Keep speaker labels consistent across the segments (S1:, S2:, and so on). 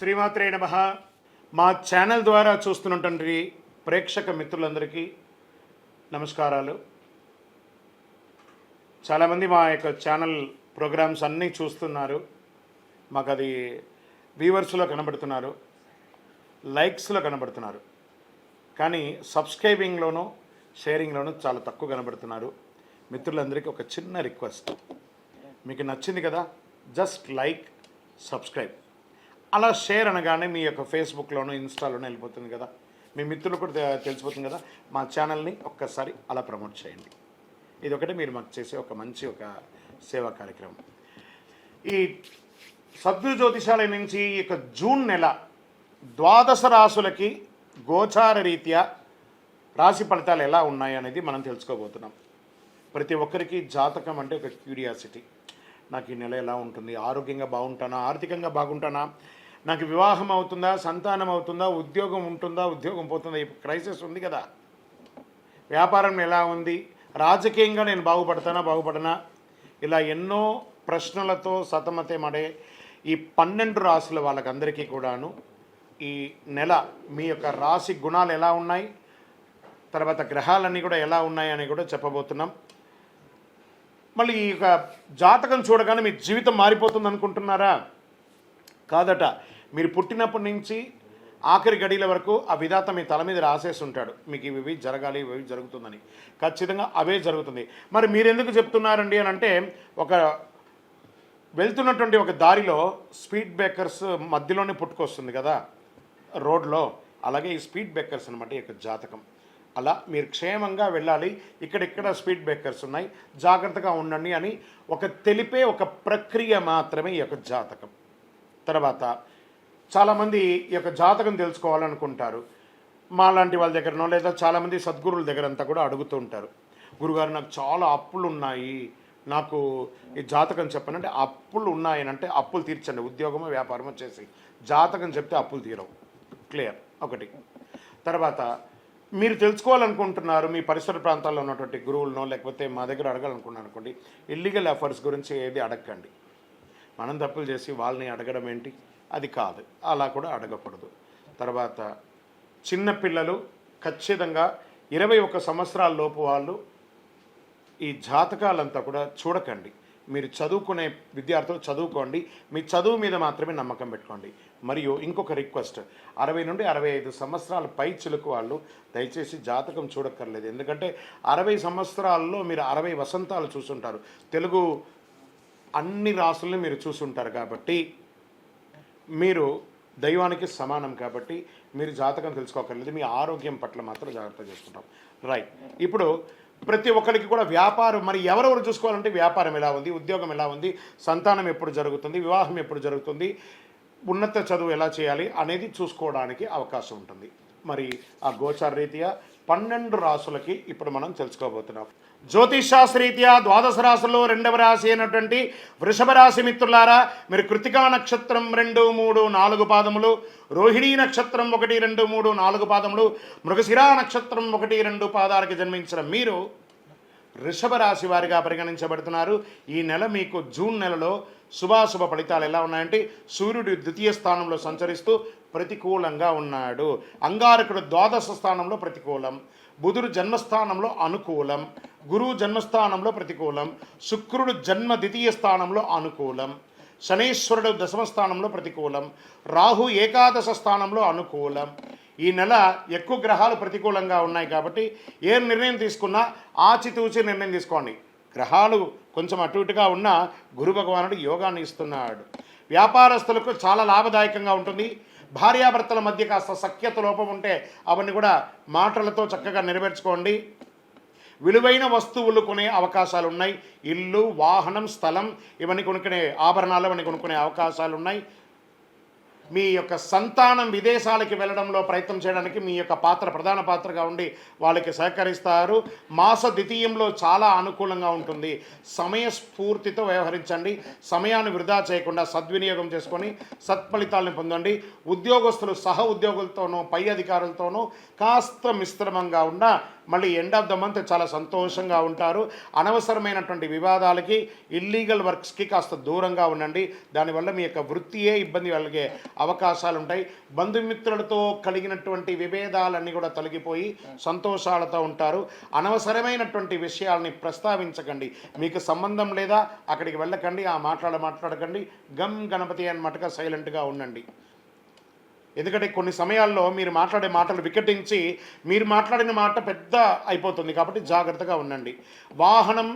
S1: శ్రీమాత్రే నమ. మా ఛానల్ ద్వారా చూస్తున్నటువంటి ప్రేక్షక మిత్రులందరికీ నమస్కారాలు. చాలామంది మా యొక్క ఛానల్ ప్రోగ్రామ్స్ అన్నీ చూస్తున్నారు. మాకు అది వ్యూవర్స్లో కనబడుతున్నారు. లైక్స్లో కనబడుతున్నారు. కానీ సబ్స్క్రైబింగ్లోనూ షేరింగ్లోనూ చాలా తక్కువ కనబడుతున్నారు. మిత్రులందరికీ ఒక చిన్న రిక్వెస్ట్. మీకు నచ్చింది కదా? Just like subscribe. అలా షేర్ అనగానే మీ యొక్క ఫేస్బుక్లోనూ ఇన్స్టాలోనూ వెళ్ళిపోతుంది కదా. మీ మిత్రులు కూడా తెలిసిపోతుంది కదా. మా ఛానల్ని ఒక్కసారి అలా ప్రమోట్ చేయండి. ఇది ఒకటి మీరు మాకు చేసే ఒక మంచి ఒక సేవా కార్యక్రమం. ఈ సద్గురు జ్యోతిషాలయ నుంచి ఈ యొక్క జూన్ నెల ద్వాదశ రాసులకి గోచార రీత్యా రాశి ఫలితాలు ఎలా ఉన్నాయి అనేది మనం తెలుసుకోబోతున్నాం. ప్రతి ఒక్కరికి జాతకం అంటే ఒక క్యూరియాసిటీ. నాకు ఈ నెల ఎలా ఉంటుంది? ఆరోగ్యంగా బాగుంటానా? ఆర్థికంగా బాగుంటానా? నాకు వివాహం అవుతుందా సంతానం అవుతుందా ఉద్యోగం ఉంటుందా ఉద్యోగం పోతుందా ఈ క్రైసిస్ ఉంది కదా. వ్యాపారం ఎలా ఉంది? రాజకీయంగా నేను బాగుపడతానా బాగుపడనా? ఇలా ఎన్నో ప్రశ్నలతో సతమతమడే ఈ పన్నెండు రాసుల వాళ్ళకందరికీ కూడాను ఈ నెల మీ యొక్క రాశి గుణాలు ఎలా ఉన్నాయి? తర్వాత గ్రహాలన్నీ కూడా ఎలా ఉన్నాయని కూడా చెప్పబోతున్నాం. మళ్ళీ ఈ యొక్క జాతకం చూడగానే మీ జీవితం మారిపోతుంది అనుకుంటున్నారా కాదట. మీరు పుట్టినప్పటి నుంచి ఆఖరి గడియల వరకు ఆ విధాత మీ తల మీద రాసేసి ఉంటాడు మీకు ఇవి ఇవి జరగాలి ఇవి ఇవి జరుగుతుందని. ఖచ్చితంగా అవే జరుగుతుంది. మరి మీరు ఎందుకు చెప్తున్నారండి అని అంటే ఒక వెళ్తున్నటువంటి ఒక దారిలో స్పీడ్ బ్రేకర్స్ మధ్యలోనే పుట్టుకొస్తుంది కదా రోడ్లో. అలాగే ఈ స్పీడ్ బ్రేకర్స్ అనమాట ఈ యొక్క జాతకం. అలా మీరు క్షేమంగా వెళ్ళాలి. ఇక్కడిక్కడ స్పీడ్ బ్రేకర్స్ ఉన్నాయి. జాగ్రత్తగా ఉండండి అని ఒక తెలిపే ఒక ప్రక్రియ మాత్రమే ఈ యొక్క జాతకం. తర్వాత చాలామంది ఈ యొక్క జాతకం తెలుసుకోవాలనుకుంటారు. మాలాంటి వాళ్ళ దగ్గరనో లేదా చాలామంది సద్గురుల దగ్గర అంతా కూడా అడుగుతూ ఉంటారు. గురుగారు నాకు చాలా అప్పులు ఉన్నాయి నాకు ఈ జాతకం చెప్పనంటే అప్పులు ఉన్నాయని అంటే అప్పులు తీర్చండి. ఉద్యోగమో వ్యాపారమో చేసి జాతకం చెప్తే అప్పులు తీరవు. క్లియర్. ఒకటి. తర్వాత మీరు తెలుసుకోవాలనుకుంటున్నారు మీ పరిసర ప్రాంతాల్లో ఉన్నటువంటి గురువులనో లేకపోతే మా దగ్గర అడగాలనుకున్నారు అనుకోండి ఇల్లీగల్ ఎఫర్ట్స్ గురించి ఏది అడగండి మనం తప్పులు చేసి వాళ్ళని అడగడం ఏంటి? అది కాదు. అలా కూడా అడగకూడదు. తర్వాత చిన్నపిల్లలు ఖచ్చితంగా ఇరవై ఒక సంవత్సరాల లోపు వాళ్ళు ఈ జాతకాలంతా కూడా చూడకండి. మీరు చదువుకునే విద్యార్థులు చదువుకోండి. మీ చదువు మీద మాత్రమే నమ్మకం పెట్టుకోండి. మరియు ఇంకొక రిక్వెస్ట్. అరవై నుండి అరవై ఐదు సంవత్సరాల పై చిలుకు వాళ్ళు దయచేసి జాతకం చూడక్కర్లేదు. ఎందుకంటే అరవై సంవత్సరాల్లో మీరు అరవై వసంతాలు చూసుంటారు. తెలుగు అన్ని రాసుల్ని మీరు చూసుంటారు కాబట్టి మీరు దైవానికి సమానం కాబట్టి మీరు జాతకం తెలుసుకోకర్లేదు. మీ ఆరోగ్యం పట్ల మాత్రం జాగ్రత్త చేసుకుంటాం. రైట్ ఇప్పుడు ప్రతి ఒక్కరికి కూడా వ్యాపారం మరి ఎవరెవరు చూసుకోవాలంటే వ్యాపారం ఎలా ఉంది ఉద్యోగం ఎలా ఉంది సంతానం ఎప్పుడు జరుగుతుంది వివాహం ఎప్పుడు జరుగుతుంది ఉన్నత చదువు ఎలా చేయాలి అనేది చూసుకోవడానికి అవకాశం ఉంటుంది. మరి ఆ గోచార రీత్యా పన్నెండు రాసులకి ఇప్పుడు మనం తెలుసుకోబోతున్నాం. జ్యోతిష్ ద్వాదశ రాశుల్లో రెండవ రాశి అయినటువంటి వృషభ రాశి మిత్రులారా మీరు కృతికా నక్షత్రం రెండు మూడు నాలుగు పాదములు రోహిణీ నక్షత్రం ఒకటి రెండు మూడు నాలుగు పాదములు మృగశిరా నక్షత్రం ఒకటి రెండు పాదాలకి జన్మించిన మీరు వృషభ రాశి వారిగా పరిగణించబడుతున్నారు. ఈ నెల మీకు జూన్ నెలలో శుభాశుభ ఫలితాలు ఎలా ఉన్నాయంటే సూర్యుడు ద్వితీయ స్థానంలో సంచరిస్తూ ప్రతికూలంగా ఉన్నాడు. అంగారకుడు ద్వాదశ స్థానంలో ప్రతికూలం. బుధుడు జన్మస్థానంలో అనుకూలం. గురువు జన్మస్థానంలో ప్రతికూలం. శుక్రుడు జన్మ ద్వితీయ స్థానంలో అనుకూలం. శనీశ్వరుడు దశమ స్థానంలో ప్రతికూలం. రాహు ఏకాదశ స్థానంలో అనుకూలం. ఈ నెల ఎక్కువ గ్రహాలు ప్రతికూలంగా ఉన్నాయి కాబట్టి ఏ నిర్ణయం తీసుకున్నా ఆచితూచి నిర్ణయం తీసుకోండి. గ్రహాలు కొంచెం అటు ఇటుగా ఉన్నా గురు భగవానుడు యోగాన్ని ఇస్తున్నాడు. వ్యాపారస్తులకు చాలా లాభదాయకంగా ఉంటుంది. భార్యాభర్తల మధ్య కాస్త సఖ్యత లోపం ఉంటే అవన్నీ కూడా మాటలతో చక్కగా నెరవేర్చుకోండి. విలువైన వస్తువులు కొనే అవకాశాలు ఉన్నాయి ఇల్లు వాహనం స్థలం ఇవన్నీ కొనుక్కునే ఆభరణాలు ఇవన్నీ కొనుక్కునే అవకాశాలు ఉన్నాయి మీ యొక్క సంతానం విదేశాలకి వెళ్ళడంలో ప్రయత్నం చేయడానికి మీ యొక్క పాత్ర ప్రధాన పాత్రగా ఉండి వాళ్ళకి సహకరిస్తారు. మాస ద్వితీయంలో చాలా అనుకూలంగా ఉంటుంది. సమయస్ఫూర్తితో వ్యవహరించండి. సమయాన్ని వృధా చేయకుండా సద్వినియోగం చేసుకొని సత్ఫలితాలను పొందండి. ఉద్యోగస్తులు సహ ఉద్యోగులతోనూ పై అధికారులతోనూ కాస్త మిశ్రమంగా ఉన్న మళ్ళీ ఎండ్ ఆఫ్ ద మంత్ చాలా సంతోషంగా ఉంటారు. అనవసరమైనటువంటి వివాదాలకి ఇల్లీగల్ వర్క్స్కి కాస్త దూరంగా ఉండండి. దానివల్ల మీ యొక్క వృత్తియే ఇబ్బంది కలిగే అవకాశాలు ఉంటాయి బంధుమిత్రులతో కలిగినటువంటి విభేదాలన్నీ కూడా తొలగిపోయి సంతోషాలతో ఉంటారు. అనవసరమైనటువంటి విషయాలని ప్రస్తావించకండి. మీకు సంబంధం లేదా అక్కడికి వెళ్ళకండి. ఆ మాట్లాడ మాట్లాడకండి. గమ్ గణపతి అని మటుగా సైలెంట్గా ఉండండి. ఎందుకంటే కొన్ని సమయాల్లో మీరు మాట్లాడే మాటలు వికటించి మీరు మాట్లాడిన మాట పెద్ద అయిపోతుంది కాబట్టి జాగ్రత్తగా ఉండండి. వాహనం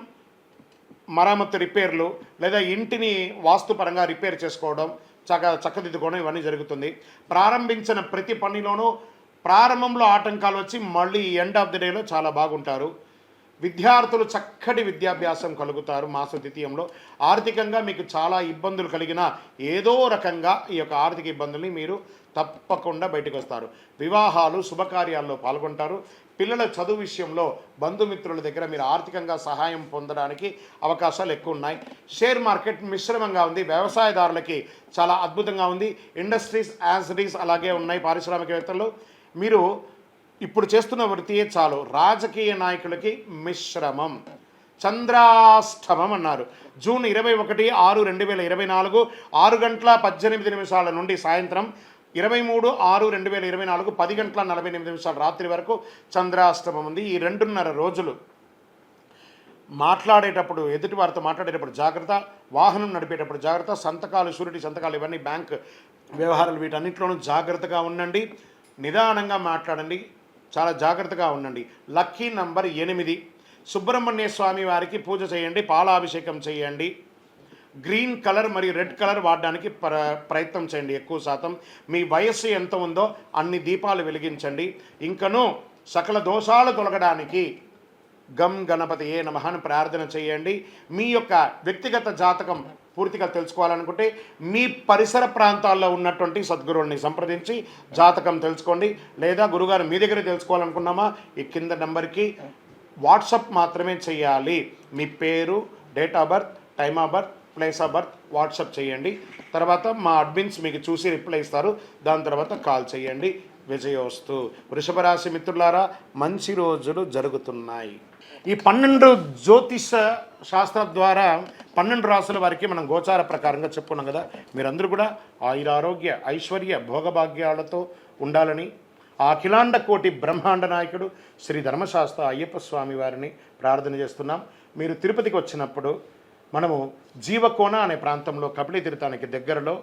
S1: మరామత్తు రిపేర్లు లేదా ఇంటిని వాస్తుపరంగా రిపేర్ చేసుకోవడం చక్క చక్కదిద్దుకోవడం ఇవన్నీ జరుగుతుంది. ప్రారంభించిన ప్రతి పనిలోనూ ప్రారంభంలో ఆటంకాలు వచ్చి మళ్ళీ ఎండ్ ఆఫ్ ది డేలో చాలా బాగుంటారు. విద్యార్థులు చక్కటి విద్యాభ్యాసం కలుగుతారు మాస ద్వితీయంలో. ఆర్థికంగా మీకు చాలా ఇబ్బందులు కలిగిన ఏదో రకంగా ఈ యొక్క ఆర్థిక ఇబ్బందుల్ని మీరు తప్పకుండా బయటకు వస్తారు వివాహాలు శుభకార్యాల్లో పాల్గొంటారు. పిల్లల చదువు విషయంలో బంధుమిత్రుల దగ్గర మీరు ఆర్థికంగా సహాయం పొందడానికి అవకాశాలు ఎక్కువ ఉన్నాయి షేర్ మార్కెట్ మిశ్రమంగా ఉంది. వ్యవసాయదారులకి చాలా అద్భుతంగా ఉంది. ఇండస్ట్రీస్ యాసిడీస్ అలాగే ఉన్నాయి పారిశ్రామికవేత్తలు. మీరు ఇప్పుడు చేస్తున్న వృత్తియే చాలు. రాజకీయ నాయకులకి మిశ్రమం. చంద్రాష్టమం అన్నారు. జూన్ ఇరవై ఒకటి ఆరు రెండు వేల ఇరవై నాలుగు ఆరు గంటల పద్దెనిమిది నిమిషాల నుండి సాయంత్రం ఇరవై మూడు ఆరు రెండు వేల ఇరవై నాలుగు పది గంటల నలభై ఎనిమిది నిమిషాల రాత్రి వరకు చంద్రాష్టమం ఉంది. ఈ రెండున్నర రోజులు మాట్లాడేటప్పుడు ఎదుటి వారితో మాట్లాడేటప్పుడు జాగ్రత్త వాహనం నడిపేటప్పుడు జాగ్రత్త సంతకాలు షూరిటీ సంతకాలు ఇవన్నీ బ్యాంక్ వ్యవహారాలు వీటన్నిటిలోనూ జాగ్రత్తగా ఉండండి. నిదానంగా మాట్లాడండి. చాలా జాగ్రత్తగా ఉండండి. లక్కీ నంబర్ ఎనిమిది. సుబ్రహ్మణ్య స్వామి వారికి పూజ చేయండి పాలాభిషేకం చేయండి. గ్రీన్ కలర్ మరియు రెడ్ కలర్ వాడడానికి ప్ర ప్రయత్నం చేయండి ఎక్కువ శాతం. మీ వయస్సు ఎంత ఉందో అన్ని దీపాలు వెలిగించండి. ఇంకను సకల దోషాలు తొలగడానికి గం గణపతి ఏ నమహాన్ని ప్రార్థన చేయండి. మీ యొక్క వ్యక్తిగత జాతకం పూర్తిగా తెలుసుకోవాలనుకుంటే మీ పరిసర ప్రాంతాల్లో ఉన్నటువంటి సద్గురువుని సంప్రదించి జాతకం తెలుసుకోండి. లేదా గురుగారు మీ దగ్గర తెలుసుకోవాలనుకున్నామా? ఈ కింద నెంబర్కి వాట్సప్ మాత్రమే చేయాలి. మీ పేరు date of birth time of birth place of birth WhatsApp చేయండి. తర్వాత మా అడ్మిన్స్ మీకు చూసి రిప్లై ఇస్తారు. దాని తర్వాత కాల్ చేయండి. విజయోస్తు. వృషభ రాశి మిత్రులారా మంచి రోజులు జరుగుతున్నాయి. ఈ పన్నెండు జ్యోతిష శాస్త్ర ద్వారా పన్నెండు రాసుల వారికి మనం గోచార ప్రకారంగా చెప్పుకున్నాం కదా. మీరందరూ కూడా ఆయుర ఆరోగ్య ఐశ్వర్య భోగభాగ్యాలతో ఉండాలని ఆ అఖిలాండ కోటి బ్రహ్మాండ నాయకుడు శ్రీ ధర్మశాస్త్ర అయ్యప్ప స్వామి వారిని ప్రార్థన చేస్తున్నాం. మీరు తిరుపతికి వచ్చినప్పుడు మనము జీవకోన అనే ప్రాంతంలో కపిలి తీర్థానికి దగ్గరలో